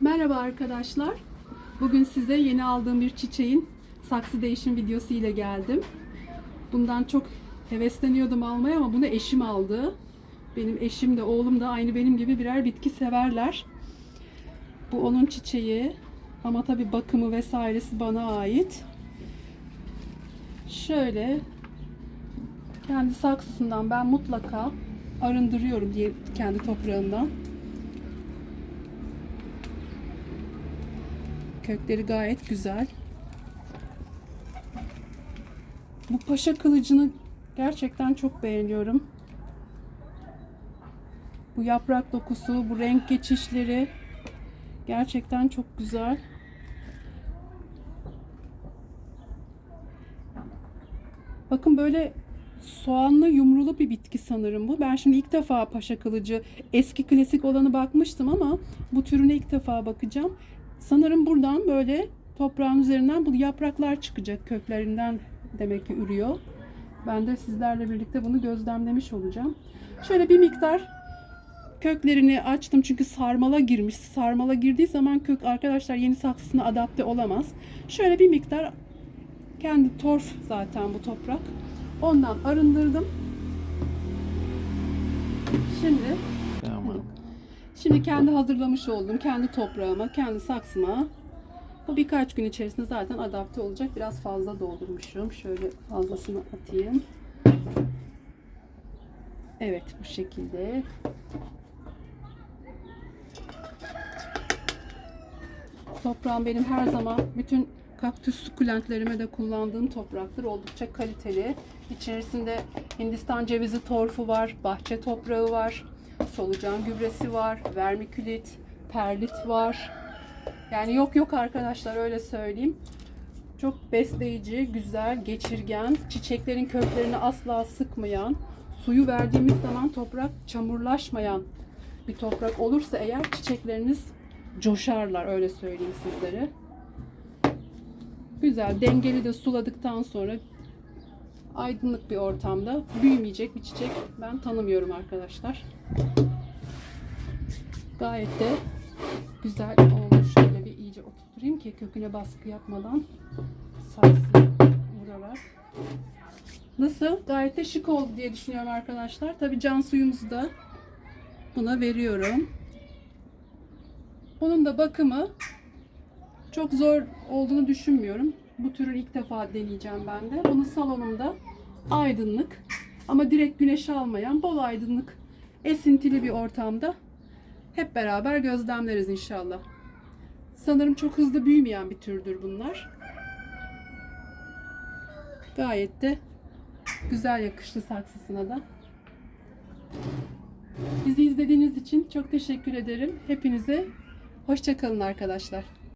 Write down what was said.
Merhaba arkadaşlar. Bugün size yeni aldığım bir çiçeğin saksı değişim videosu ile geldim. Bundan çok hevesleniyordum almaya ama bunu eşim aldı. Benim eşim de oğlum da aynı benim gibi birer bitki severler. Bu onun çiçeği ama tabi bakımı vesairesi bana ait. Şöyle kendi saksısından ben mutlaka arındırıyorum diye kendi toprağından. Kökleri gayet güzel. Bu paşa kılıcını gerçekten çok beğeniyorum. Bu yaprak dokusu, bu renk geçişleri gerçekten çok güzel. Bakın böyle soğanlı yumrulu bir bitki sanırım bu. Ben şimdi ilk defa paşa kılıcı eski klasik olanı bakmıştım ama bu türüne ilk defa bakacağım. Sanırım buradan böyle toprağın üzerinden bu yapraklar çıkacak köklerinden demek ki ürüyor. Ben de sizlerle birlikte bunu gözlemlemiş olacağım. Şöyle bir miktar köklerini açtım çünkü sarmala girmiş. Sarmala girdiği zaman kök arkadaşlar yeni saksısına adapte olamaz. Şöyle bir miktar kendi torf zaten bu toprak. Ondan arındırdım. Şimdi. Şimdi kendi hazırlamış olduğum kendi toprağıma, kendi saksıma bu birkaç gün içerisinde zaten adapte olacak. Biraz fazla doldurmuşum. Şöyle fazlasını atayım. Evet bu şekilde. Toprağım benim her zaman bütün kaktüs sukulentlerime de kullandığım topraktır. Oldukça kaliteli. İçerisinde Hindistan cevizi torfu var, bahçe toprağı var, solucan gübresi var, vermikülit, perlit var. Yani yok yok arkadaşlar öyle söyleyeyim. Çok besleyici, güzel, geçirgen, çiçeklerin köklerini asla sıkmayan, suyu verdiğimiz zaman toprak çamurlaşmayan bir toprak olursa eğer çiçekleriniz coşarlar öyle söyleyeyim sizlere. Güzel, dengeli de suladıktan sonra aydınlık bir ortamda büyümeyecek bir çiçek ben tanımıyorum arkadaşlar. Gayet de güzel olmuş. Şöyle bir iyice oturtayım ki köküne baskı yapmadan sarsın vurarak. Nasıl? Gayet de şık oldu diye düşünüyorum arkadaşlar. Tabii can suyumuzu da buna veriyorum. Bunun da bakımı çok zor olduğunu düşünmüyorum. Bu türü ilk defa deneyeceğim ben de. Bunu salonumda aydınlık ama direkt güneş almayan bol aydınlık esintili bir ortamda hep beraber gözlemleriz inşallah. Sanırım çok hızlı büyümeyen bir türdür bunlar. Gayet de güzel yakıştı saksısına da. Bizi izlediğiniz için çok teşekkür ederim. Hepinize hoşçakalın arkadaşlar.